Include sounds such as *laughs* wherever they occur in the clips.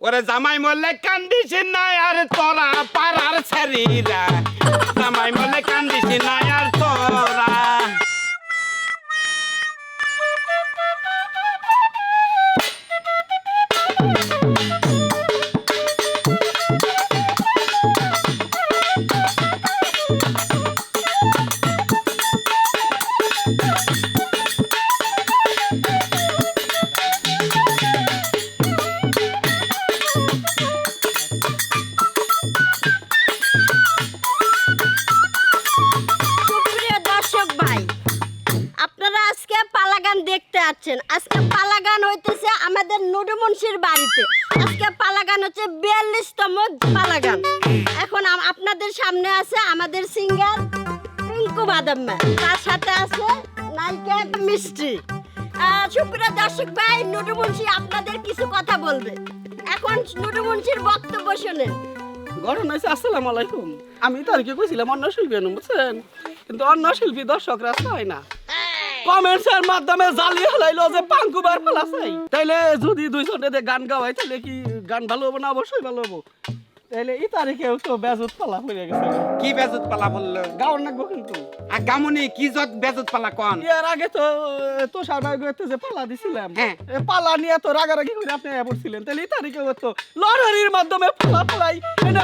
ওরে জামাই মরলে কান্দিস নাই আর তোরা পাড়ার ছেড়িরা। জামাই মরলে কান্দিস নাই আর তোরা রিঙ্কু বাদাম। তার সাথে আছে নায়িকা মিষ্টি। সুপ্রিয় দর্শক ভাই নুডুমুন্সি আপনাদের কিছু কথা বলবে। এখন নুডুমুন্সির বক্তব্য শোনেন। ঘটনা হয়েছে আসসালামু আলাইকুম। আমি তারিখে কইছিলাম অন্য শিল্পী বুঝছেন? কিন্তু অন্য শিল্পী দর্শকরা চায় না। কমেন্টসের মাধ্যমে জ্বালিয়ে হলাইলো যে পাঙ্কুবার ফেলা চাই তাইলে যদি দুইজনে গান গাওয়াই তাহলে কি গান ভালো হব না? অবশ্যই ভালো হব। তাইলে এই তারিখেও তো বেজত পালা পড়ে গেছে। কি বেজত পালা বলল গাওয়ার নাকবো কিন্তু আর গামুনি কি যত বেজত পালা কন? এর আগে তো গেতে যে পালা দিছিলাম। হ্যাঁ। পালা নিয়ে তো রাগারাগি করে আপনি এ পড়ছিলেন তাহলে তারিখে তো লড়ারির মাধ্যমে পালা পালাই এটা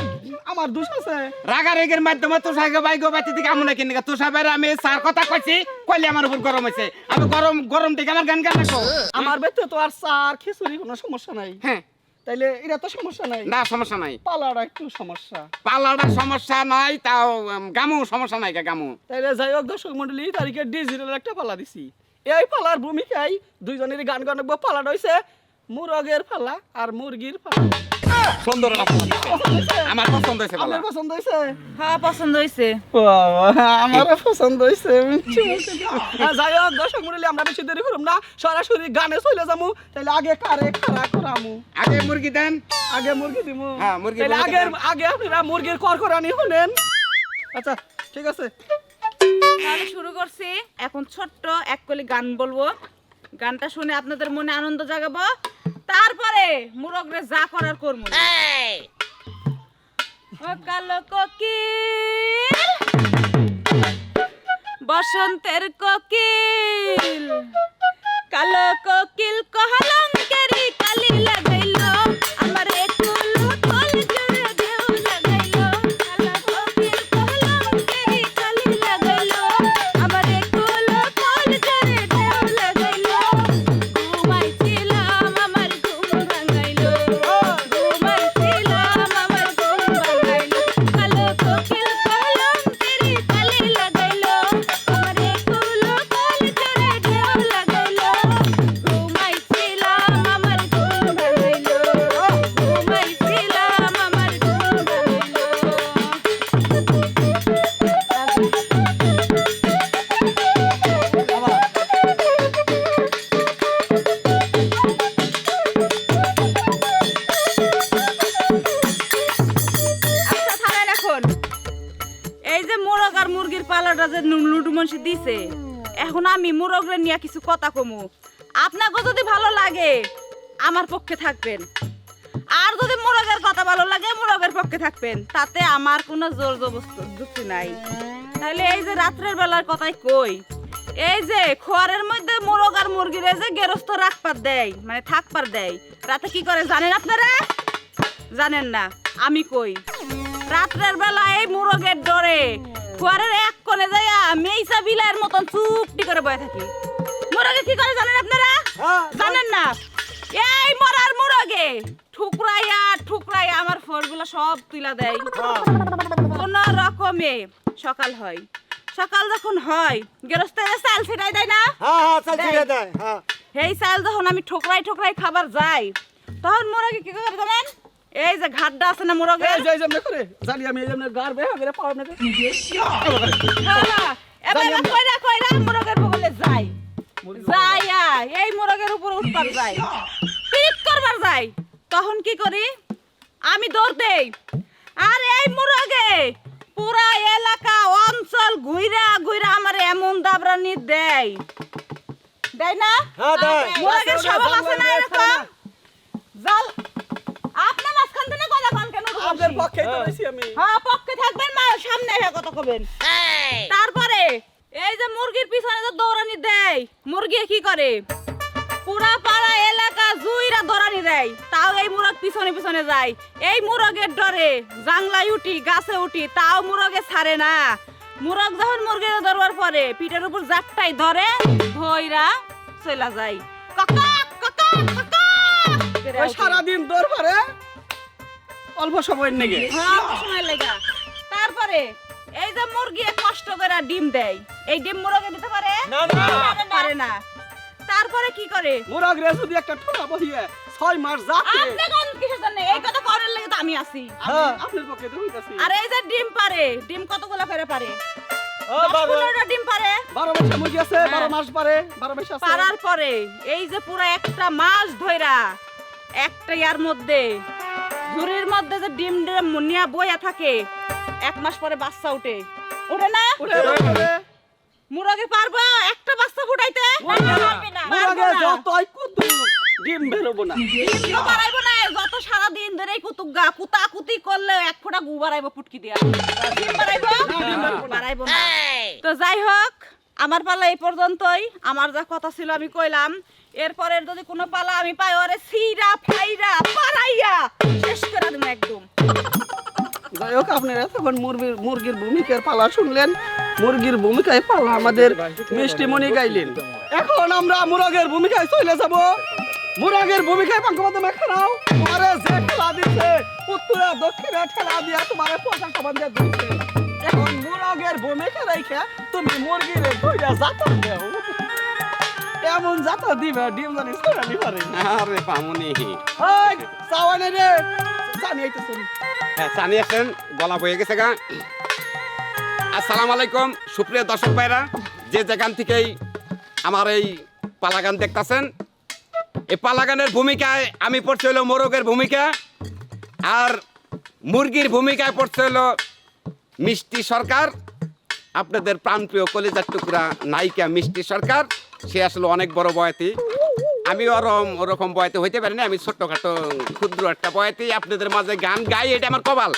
আমার দোষ আছে। রাগারেগের মাধ্যমে তুষার বাই গো বাতি থেকে আমনে কিনে তুষার বাইরে আমি সার কথা কইছি কইলে আমার উপর গরম হয়েছে আমি গরম গরম থেকে আমার গান গান রাখো আমার বেতে তো আর চার খিচুড়ি কোনো সমস্যা নাই। হ্যাঁ। তাইলে এটা তো সমস্যা নাই। না সমস্যা নাই। পালাটা একটু সমস্যা। পালাটা সমস্যা নাই তাও গামু সমস্যা নাই গামু তাইলে যাই হোক দর্শক মন্ডলী তারিখে ডিজিটাল একটা পালা দিছি। এই পালার ভূমিকায় দুইজনের গান গান পালা রয়েছে মুরগের পালা আর মুরগির পালা। সুন্দর। আমার পছন্দ হয়েছে আমার পছন্দ হয়েছে? হ্যাঁ পছন্দ হয়েছে। আমারও পছন্দ হয়েছে। যাই হোক দর্শক মন্ডলী আমরা বেশি দেরি করুম না। সরাসরি গানে চলে যাব তাইলে আগে কারে খারা করামু? আগে মুরগি দেন। আগে মুরগি দিমু? হ্যাঁ, মুরগি তাহলে দেন। আগে আপনারা মুরগির করকরানি শুনেন আচ্ছা ঠিক আছে। তাহলে শুরু করছি। এখন ছোট্ট এক কলি গান বলব। গানটা শুনে আপনাদের মনে আনন্দ জাগাবো। তারপরে মুরগরে যা করার করব। কালো কোকিল বসন্তের কোকিল কালো কোকিল কহলঙ্কেরি আমি মোরগরে নিয়ে কিছু কথা কমু। আপনাকে যদি ভালো লাগে, আমার পক্ষে থাকবেন। আর যদি মোরগের কথা ভালো লাগে, মোরগের পক্ষে থাকবেন। তাতে আমার কোনো জোর জবস্ত যুক্তি নাই। তাহলে এই যে রাত্রের বেলার কথাই কই, এই যে খোয়ারের মধ্যে মোরগ আর মুরগিরে যে গেরস্ত রাখপার দেয় মানে থাকপার দেয়, রাতে কি করে জানেন আপনারা? জানেন না, আমি কই। রাত্রের বেলা এই মুরগের ডরে ফুয়ারের এক কোণে যাইয়া মেইসা বিলাইয়ের মতন চুপটি করে বয়ে থাকি। মুরগে কি করে জানেন আপনারা? জানেন। না? এই মরার মুরগে। ঠুকরাইয়া ঠুকরাইয়া আমার ফোরগুলো সব তুলা দেয়। কোন রকমে সকাল হয়। সকাল যখন হয় গেরস্তায় চাল ছিটাই দেয় না? হ্যাঁ হ্যাঁ হ্যাঁ। এই চাল যখন আমি ঠোকরাই ঠোকরাই খাবার যাই তখন মুরগি কি করে জানেন? এই যে ঘাটটা আছে না মুরগের? এই যে এই যেমনে করে জানি আমি এই যেমনে গার বেহা করে পাওয়া নাকি খালা, এবারে কইরা কইরা মুরগের বগলে যাই। যাইয়া এই মোরগের উপর উঠবার যাই। পিট করবার যাই। তখন কি করি? আমি দৌড় দেই। আর এই মোরগে পুরা এলাকা অঞ্চল ঘুইরা ঘুইরা আমার এমন দাবরানি দেয়। দেয় না? হ্যাঁ দেয়। মুরগের স্বভাব আছে না এরকম? জাল আপনাদের পক্ষেই তো রয়েছি আমি। হ্যাঁ পক্ষে থাকবেন মা সামনে এসে কথা কবেন। তারপরে এই যে মুরগির পিছনে তো দৌড়ানি দেয় মুরগি কি করে? পুরা পাড়া এলাকা জুইরা দৌড়ানি দেয় তাও এই মুরগ পিছনে পিছনে যায়। এই মুরগের ডরে জাংলায় উঠি গাছে উঠি তাও মুরগে ছাড়ে না। মুরগ যখন মুরগির ধরবার পরে পিঠের উপর জাটটাই ধরে ধইরা চলা যায়। কাকা কাকা কাকা সারাদিন দৌড় পারে অল্প সময়ের নেগে হ্যাঁ, সময় লেগা। তারপরে এই যে মুরগি কষ্ট করে ডিম দেয় এই ডিম মুরগে দিতে পারে? না, না। পারে না। তারপরে কি করে? মুরগ রে যদি একটা ঠোঁটা বহিয়ে ছয় মাস যাচ্ছে। আপনি কোন কিসের জন্য? এই কথা করার লাগে তো আমি আছি। হ্যাঁ আপনার পক্ষে তো হইতাছি। আর এই যে ডিম পারে ডিম কতগুলো করে পারে? ডিম পারে। বারো মাসে মুরগি আছে হ্যাঁ। বারো মাস পারে বারো মাস আছে। পারার পরে এই যে পুরো একটা মাস ধইরা একটা ইয়ার মধ্যে ঝুড়ির মধ্যে যে ডিম ডিম নিয়া বইয়া থাকে এক মাস পরে বাচ্চা উঠে। উঠে না। মুরগে পারব? একটা বাচ্চা ফুটাইতে? পারবে না। মুরগে যতই কুতু ডিম বেরোবো না। ডিম বাড়াইবো না যত সারা দিন ধরে কুতুক গা কুতা কুতি করলে এক ফোঁটা গু বাড়াইবো ফুটকি দিয়া। ডিম বাড়াইবো? বাড়াইবো না। তো যাই হোক আমার পালা এই পর্যন্তই। আমার যা কথা ছিল আমি কইলাম। এরপরের যদি কোনো পালা আমি পাই, ওরে সিরা, ফাইরা পারাইয়া শেষ করে দেবো একদম। যাই হোক আপনারা তখন মুরগির মুরগির ভূমিকার পালা শুনলেন। মুরগির ভূমিকায় পালা আমাদের মিষ্টি মনি গাইলেন। এখন আমরা মুরগের ভূমিকায় চলে যাব। মুরগের ভূমিকায় পাঙ্কবাদমে খেলাও তোমারে যে খেলা দিচ্ছে উত্তরে, দক্ষিণে খেলা দিয়া তোমারে পয়সা সমান দিয়ে দিচ্ছে এখন মুরগের ভূমিকা রেখে তুমি মুরগির ধইরা জাতা দেও। এমন জাতা দিবে ডিম জানি সরালি পারে। আরে পামুনি ওই সাওয়ানে রে। জানি আইতেছেন হ্যাঁ চানি আছেন গলা বয়ে গেছে গা। আসসালামু আলাইকুম সুপ্রিয় দর্শক ভাইরা যে যেখান থেকেই আমার এই পালাগান দেখতাছেন এই পালাগানের ভূমিকায় আমি পড়ছে হলো মোরগের ভূমিকা আর মুরগির ভূমিকায় পড়ছে হলো মিষ্টি সরকার আপনাদের প্রাণপ্রিয় কলেজার টুকরা নায়িকা মিষ্টি সরকার। সে আসলে অনেক বড় বয়াতি। আমি ওরম ওরকম বয়াতি হইতে পারি না, আমি ছোট্টখাটো ক্ষুদ্র একটা বয়াতি। আপনাদের মাঝে গান গাই, এটা আমার কপাল।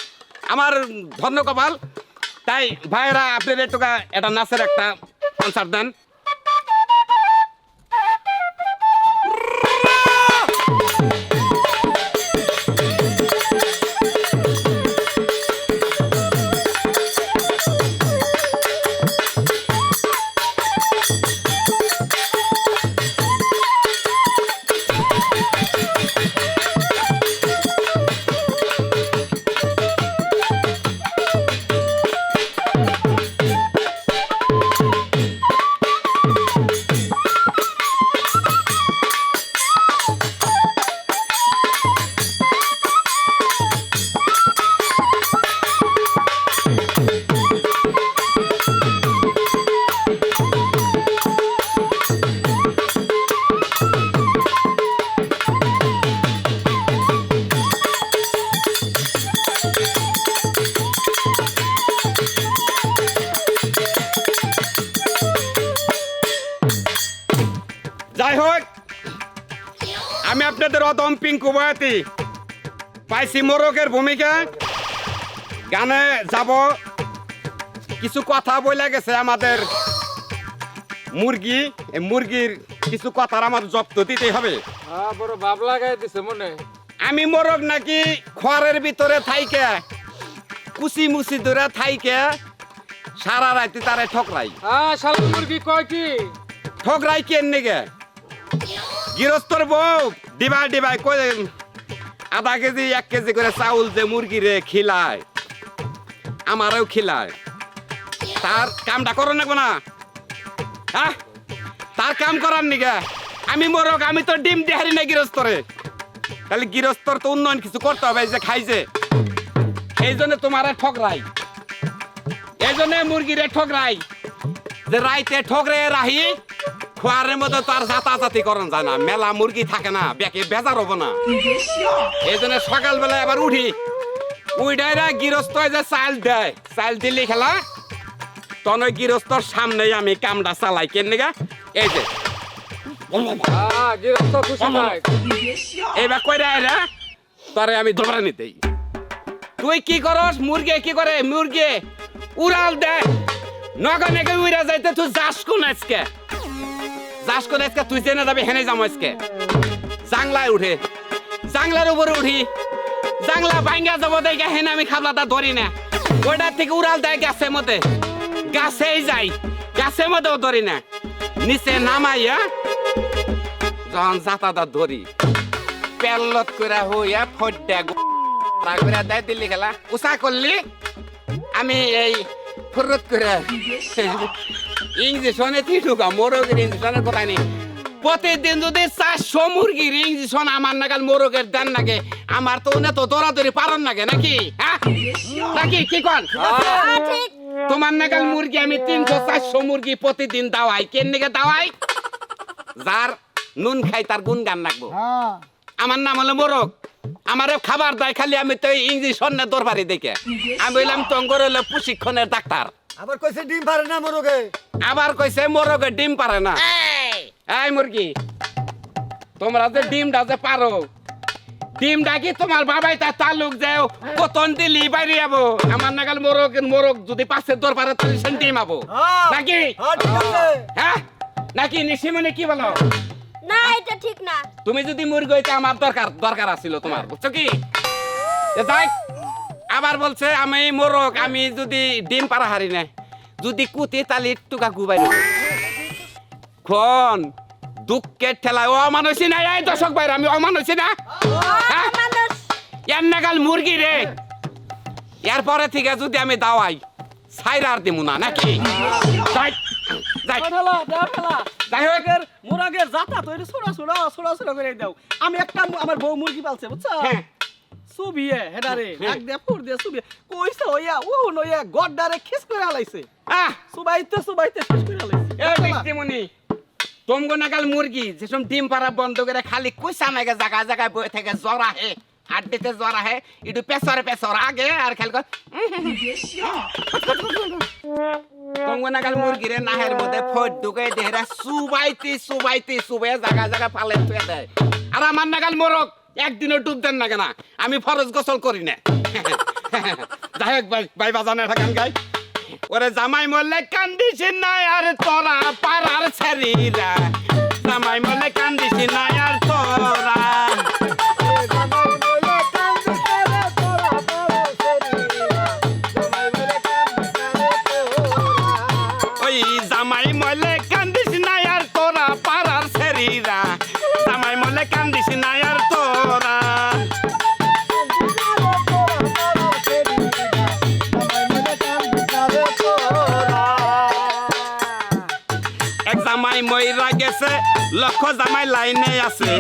আমার ধন্য কপাল। তাই ভাইয়েরা আপনাদের একটা এটা নাচের একটা কনসার্ট দেন। পিঙ্কু বয়াতি। পাইছি মোরগের ভূমিকা। গানে যাব। কিছু কথা বলে গেছে আমাদের মুরগি। মুরগির কিছু কথার আমার জব্দ দিতে হবে। হ্যাঁ বড় ভাব লাগাই দিছে মনে। আমি মোরগ নাকি খড়ের ভিতরে থাইকে কুচি মুচি ধরে থাইকে সারা রাতে তারে ঠকরাই। হ্যাঁ শালা মুরগি কয় কি? ঠকরাই কেন নেগে? গৃহস্থর বউ, ডিবাই ডিবাই, কই আধা কেজি, এক কেজি করে চাউল যে মুরগিরে খিলায়, আমারও খিলায়। তার কামটা করো না। না তার কাম করার নিগে। আমি মরক, আমি তো ডিম দেহারি না গৃহস্থরে তাহলে গৃহস্থর তো উন্নয়ন কিছু করতে হবে যে খাইছে। এই জন্য তোমার ঠকরাই এই জন্য মুরগিরে ঠকরাই যে রাইতে ঠকরে রাহি খোয়ারের মধ্যে তো আর জাতাজাতি করন যায় না। মেলা মুরগি থাকে না বেকে বেজার হব না। এই জন্য সকালবেলা এবার উঠি। উইডাইরা গৃহস্থ যে চাল দেয়। চাল দিলি খেলা ওই গৃহস্থর সামনেই আমি কামটা চালাই। কেন এই যে। হ্যাঁ এবার কইরা এরা তরে আমি ধরে নিতেই। তুই কি করস? মুরগে কি করে? মুরগে। উড়াল দে। নগা নেগে উড়া যাইতে তুই যাস কোন আজকে? যাস কোন আজকে? তুই জেনে যাবি, হেনে যাম আজকে। জাংলায় উঠে। জাংলার উপরে উঠি। জাংলা ভাঙ্গা যাব দেখে হেনে আমি খাবলাটা ধরি না। ওইটার থেকে উড়াল দেয় গাছের মধ্যে। গাছেই যাই। গাছের মধ্যেও ধরি না। নিচে নামাইয়া যখন জাতাটা ধরি। পেল্লত করে হইয়া ফড্ডা করে দেয় দিল্লি খেলা। উষা করলি? আমি এই ফুরত করে ইঞ্জেকশনে তিটুকা মোরগের ইঞ্জেকশনের কথা নেই? প্রতিদিন যদি চারশো মুরগির ইঞ্জেকশন আমার নাগাল মোরগের দেন নাগে। আমার তো উনি তো দৌড়াদৌড়ি পারন নাগে নাকি? হ্যাঁ? নাকি? কি কন? হ্যাঁ, তোমার নাগাল মুরগি আমি তিনশো চারশো মুরগি প্রতিদিন দাওয়াই। কেন নাকি দাওয়াই? যার নুন খাই তার গুণ গান রাখব আমার নাম হলো মোরগ। আমারে খাবার দেয় খালি আমি তো ইঞ্জেকশন না দরবারি দেখে। আমি বললাম তঙ্গর হলো প্রশিক্ষণের ডাক্তার। আবার কইছে ডিম পারে না মোরগে? আবার কইছে মোরগে ডিম পারে না। এই! মুরগি তোমরা যে ডিমটা যে পারো ডিমটা কি তোমার বাবাই তার তালুক যাও কতন দিলি বাইরে যাব। আমার নাগাল মোরগ মোরগ যদি পাশে দরবারে তাহলে ডিম আবো। হ্যাঁ। নাকি? হ্যাঁ হ্যাঁ? নাকি নিশিমনি কি বলো? না এটা ঠিক না। তুমি যদি মুরগি হইতে আমার দরকার দরকার আছিল তোমার বুঝছ কি? যাই আবার বলছে আমি মোরগ আমি যদি ডিম পারা হারি না যদি কুতি তালি টুকা গুবাই খন দুঃখের ঠেলায় না এই দর্শক ভাইরা আমি অমানুষই না? হ্যাঁ? এর নাগাল মুরগি রে। এরপরে থেকে যদি আমি দাওয়াই সাইরা আর দিমু না নাকি? আমি একটা আমার বউ মুরগি পালছে বুঝছ? হ্যাঁ। সুবিয়ে হেডারে হ্যাঁ। এক দে ফুর দে সুবিয়ে। কইছে ওইয়া ও নইয়া গড্ডারে খিস করে হালাইছে আহ! সুবাইতে সুবাইতে শেষ করে হালাইছে এ বৃষ্টিমণি তোমগো নাগাল মুরগি যেসব ডিম পাড়া বন্ধ করে খালি কুইসা নাগে জায়গা জায়গায় বয়ে থেকে জ্বর আহে হাড্ডিতে জ্বর আহে একটু পেছরে পেছর আগে আর খেল কর। *laughs* তোমগো নাগাল মুরগিরে নাহের মধ্যে ফট দেহরা সুবাইতে সুবাইতে থুয়ে দেয়। আর আমার নাগাল মোরগ, একদিনও ডুব দেন না। আমি ফরজ গোসল করি না। যাই হোক ভাই বাজানে গাই। ওরে জামাই মরলে কান্দিস নাই আর তোরা পাড়ার ছেড়িরা জামাই মরলে কান্দিস নাই আর তোরা জামাই ময়রা গেছে লক্ষ জামাই লাইনে আছে।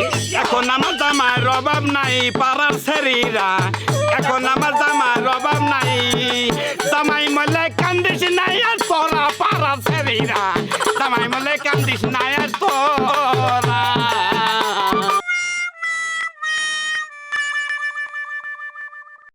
এখন আমার জামাই রবাব নাই পাড়ার ছেড়িরা এখন আমার জামাই রবাব নাই, জামাই মলে কান্দিস নাই আর তোরা পাড়ার ছেড়িরা জামাই মলে কান্দিস নাই আর